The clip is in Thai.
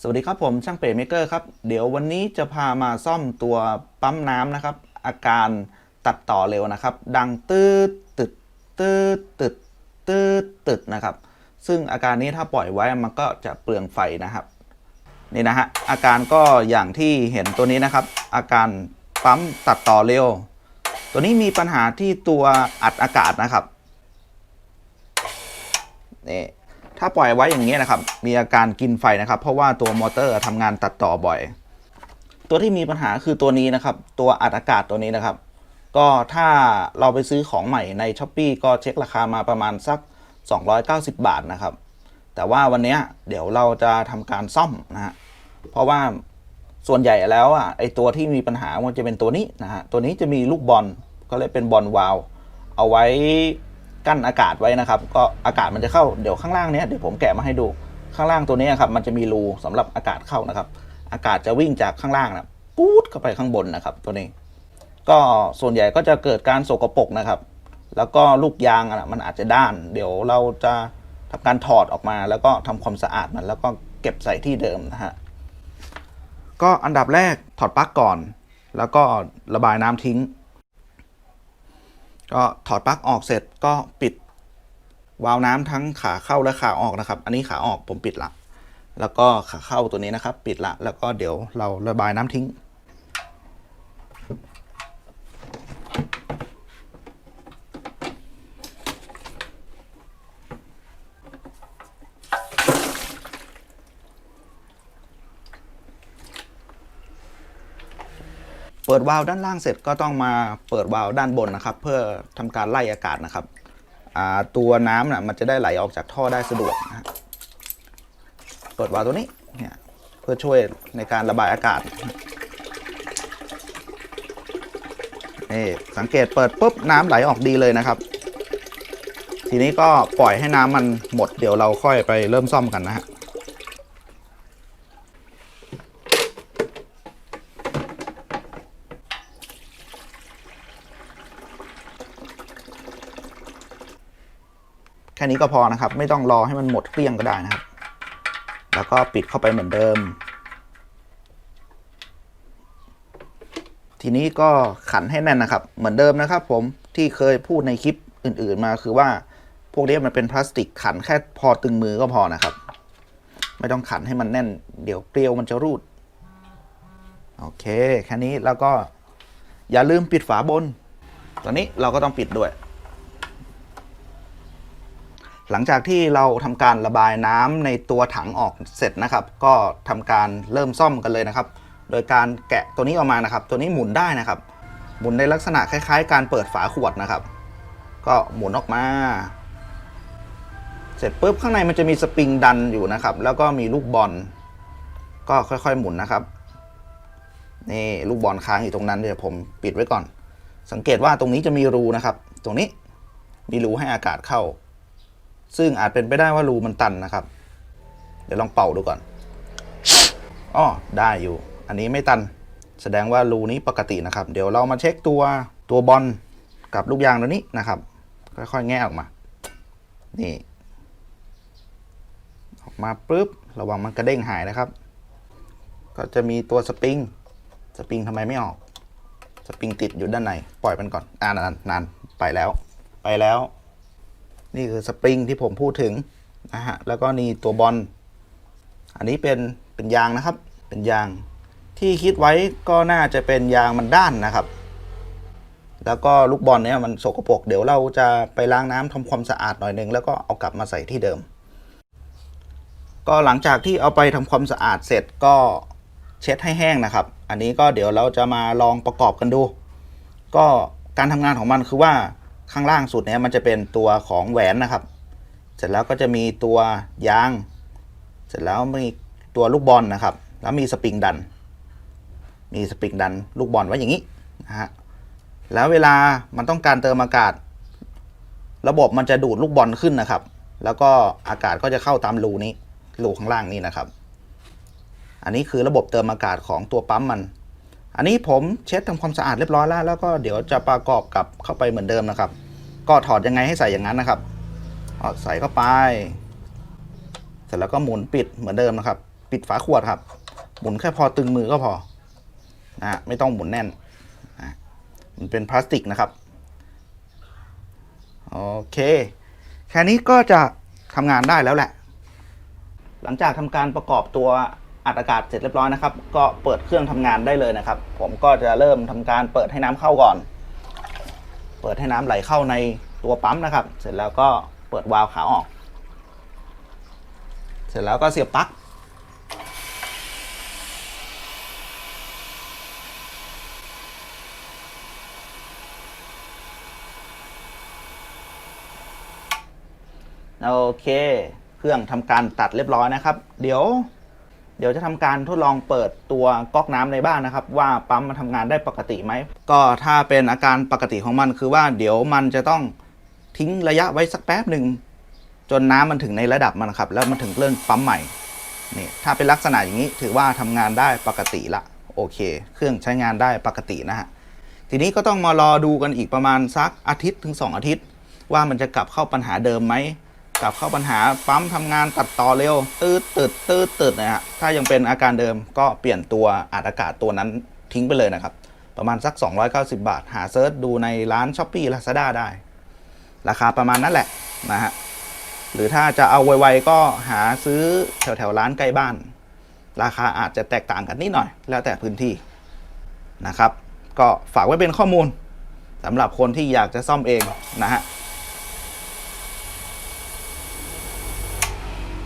สวัสดีครับผมช่างเป๋เมเกอร์ครับ เดี๋ยววันนี้จะพามาซ่อมตัวปั๊มน้ำนะครับ อาการตัดต่อเร็วนะครับ ดังตืดตึดตืดตึดตืดตึดนะครับ ซึ่งอาการนี้ถ้าปล่อยไว้มันก็จะเปลืองไฟนะครับ นี่นะฮะอาการก็อย่างที่เห็นตัวนี้นะครับ อาการปั๊มตัดต่อเร็ว ตัวนี้มีปัญหาที่ตัวอัดอากาศนะครับนี่ ถ้าปล่อยไว้อย่างนี้นะครับ มีอาการกินไฟนะครับ เพราะว่าตัวมอเตอร์ทำงานตัดต่อบ่อย ตัวที่มีปัญหาคือตัวนี้นะครับ ตัวอัดอากาศตัวนี้นะครับ ก็ถ้าเราไปซื้อของใหม่ใน s h อ p e e ก็เช็คราคามาประมาณสัก 290 บาทนะครับ แต่ว่าวันนี้เดี๋ยวเราจะทำการซ่อมนะฮะ เพราะว่าส่วนใหญ่แล้วอะไอตัวที่มีปัญหามันจะเป็นตัวนี้นะฮะ ตัวนี้จะมีลูกบอลก็เลยเป็นบอลวาลวเอาไว้ กั้นอากาศไว้นะครับ ก็อากาศมันจะเข้าเดี๋ยวข้างล่างเนี้ยเดี๋ยวผมแกะมาให้ดูข้างล่างตัวนี้ครับมันจะมีรูสำหรับอากาศเข้านะครับ อากาศจะวิ่งจากข้างล่างนะปู๊ดเข้าไปข้างบนนะครับตัวนี้ ก็ส่วนใหญ่ก็จะเกิดการโสกปรกนะครับ แล้วก็ลูกยางอะมันอาจจะด้าน เดี๋ยวเราจะทำการถอดออกมา แล้วก็ทำความสะอาดมันแล้วก็เก็บใส่ที่เดิมนะฮะก็อันดับแรกถอดปลั๊กก่อน แล้วก็ระบายน้ำทิ้ง ก็ถอดปลั๊กออกเสร็จก็ปิดวาล์วน้ำทั้งขาเข้าและขาออกนะครับ อันนี้ขาออกผมปิดละ แล้วก็ขาเข้าตัวนี้นะครับ ปิดละ แล้วก็เดี๋ยวเราระบายน้ำทิ้ง เปิดวาล์วด้านล่างเสร็จก็ต้องมาเปิดวาล์วด้านบนนะครับ เพื่อทำการไล่อากาศนะครับตัวน้ำน่ะมันจะได้ไหลออกจากท่อได้สะดวกนะเปิดวาล์วตัวนี้เนี่ยเพื่อช่วยในการระบายอากาศนี่สังเกตเปิดปุ๊บน้ำไหลออกดีเลยนะครับ ทีนี้ก็ปล่อยให้น้ำมันหมดเดี๋ยวเราค่อยไปเริ่มซ่อมกันนะฮะ ค่นี้ก็พอนะครับ ไม่ต้องรอให้มันหมดเกลี้ยงก็ได้นะครับ แล้วก็ปิดเข้าไปเหมือนเดิม ทีนี้ก็ขันให้แน่นนะครับ เหมือนเดิมนะครับ ผมที่เคยพูดในคลิปอื่น ๆมาคือว่าพวกนี้มันเป็นพลาสติกขันแค่พอตึงมือก็พอนะครับ ไม่ต้องขันให้มันแน่น เดี๋ยวเกลียวมันจะรูด โอเค แค่นี้แล้วก็อย่าลืมปิดฝาบน ตอนนี้เราก็ต้องปิดด้วย หลังจากที่เราทำการระบายน้ำในตัวถังออกเสร็จนะครับ ก็ทำการเริ่มซ่อมกันเลยนะครับ โดยการแกะตัวนี้ออกมานะครับ ตัวนี้หมุนได้นะครับ หมุนในลักษณะคล้าย ๆ การเปิดฝาขวดนะครับ ก็หมุนออกมา เสร็จปุ๊บข้างในมันจะมีสปริงดันอยู่นะครับ แล้วก็มีลูกบอล ก็ค่อยๆหมุนนะครับนี่ลูกบอลค้างอยู่ตรงนั้นเดี๋ยวผมปิดไว้ก่อน สังเกตว่าตรงนี้จะมีรูนะครับ ตรงนี้มีรูให้อากาศเข้า ซึ่งอาจเป็นไปได้ว่ารูมันตันนะครับ เดี๋ยวลองเป่าดูก่อนอ้อได้อยู่ อันนี้ไม่ตัน แสดงว่ารูนี้ปกตินะครับ เดี๋ยวเรามาเช็คตัวตัวบอลกับลูกยางตัวนี้นะครับ ค่อยๆแงะออกมา นี่ ออกมาปุ๊บ ระวังมันกระเด้งหายนะครับ ก็จะมีตัวสปริง สปริงทำไมไม่ออก สปริงติดอยู่ด้านใน ปล่อยมันก่อน อ่านานนานไปแล้ว ไปแล้ว นี่คือสปริงที่ผมพูดถึงนะฮะแล้วก็นี่ตัวบอลอันนี้เป็นเป็นยางนะครับเป็นยางที่คิดไว้ก็น่าจะเป็นยางมันด้านนะครับ แล้วก็ลูกบอลเนี่ยมันสกปรกเดี๋ยวเราจะไปล้างน้ำทำความสะอาดหน่อยหนึงแล้วก็เอากลับมาใส่ที่เดิม ก็หลังจากที่เอาไปทำความสะอาดเสร็จก็เช็ดให้แห้งนะครับ อันนี้ก็เดี๋ยวเราจะมาลองประกอบกันดู ก็การทำงานของมันคือว่า ข้างล่างสุดเนี่ยมันจะเป็นตัวของแหวนนะครับ เสร็จแล้วก็จะมีตัวยาง เสร็จแล้วมีตัวลูกบอลนะครับ แล้วมีสปริงดัน มีสปริงดันลูกบอลไว้อย่างนี้นะฮะ แล้วเวลามันต้องการเติมอากาศ ระบบมันจะดูดลูกบอลขึ้นนะครับ แล้วก็อากาศก็จะเข้าตามรูนี้รูข้างล่างนี่นะครับ อันนี้คือระบบเติมอากาศของตัวปั๊มมัน อันนี้ผมเช็ดทำความสะอาดเรียบร้อยแล้ว แล้วก็เดี๋ยวจะประกอบกับเข้าไปเหมือนเดิมนะครับ ก็ถอดยังไงให้ใส่อย่างนั้นนะครับเอาใส่เข้าไป เสร็จแล้วก็หมุนปิดเหมือนเดิมนะครับปปิดฝาขวดครับ หมุนแค่พอตึงมือก็พอนะฮะไม่ต้องหมุนแน่นนะมันเป็นพลาสติกนะครับโอเค แค่นี้ก็จะทำงานได้แล้วแหละ หลังจากทำการประกอบตัว อัดอากาศเสร็จเรียบร้อยนะครับ ก็เปิดเครื่องทำงานได้เลยนะครับ ผมก็จะเริ่มทำการเปิดให้น้ำเข้าก่อน เปิดให้น้ำไหลเข้าในตัวปั๊มนะครับ เสร็จแล้วก็เปิดวาล์วขาออก เสร็จแล้วก็เสียบปลั๊กโอเค เครื่องทำการตัดเรียบร้อยนะครับ เดี๋ยว เดี๋ยวจะทำการทดลองเปิดตัวก๊อกน้ำในบ้านนะครับ ว่าปั๊มมันทำงานได้ปกติไหม ก็ถ้าเป็นอาการปกติของมันคือว่าเดี๋ยวมันจะต้องทิ้งระยะไว้สักแป๊บหนึ่งจนน้ำมันถึงในระดับมันครับ แล้วมันถึงเริ่มปั๊มใหม่นี่ถ้าเป็นลักษณะอย่างนี้ถือว่าทำงานได้ปกติละโอเค เครื่องใช้งานได้ปกตินะฮะทีนี้ก็ต้องมารอดูกันอีกประมาณสักอาทิตย์ถึง 2 อาทิตย์ ว่ามันจะกลับเข้าปัญหาเดิมไหม กลับเข้าปัญหาปั๊มทำงานตัดต่อเร็ว ตืดตืดตืดตืดนะฮะถ้ายังเป็นอาการเดิมก็เปลี่ยนตัวอัดอากาศตัวนั้นทิ้งไปเลยนะครับ ประมาณสัก 290 บาท หาเซิร์ชดูในร้าน s h อ p e e Lazada ได้ ราคาประมาณนั้นแหละนะฮะหรือถ้าจะเอาไวๆก็หาซื้อแถวๆร้านใกล้บ้าน ราคาอาจจะแตกต่างกันนิดหน่อย แล้วแต่พื้นที่นะครับ ก็ฝากไว้เป็นข้อมูลสำหรับคนที่อยากจะซ่อมเองนะฮะ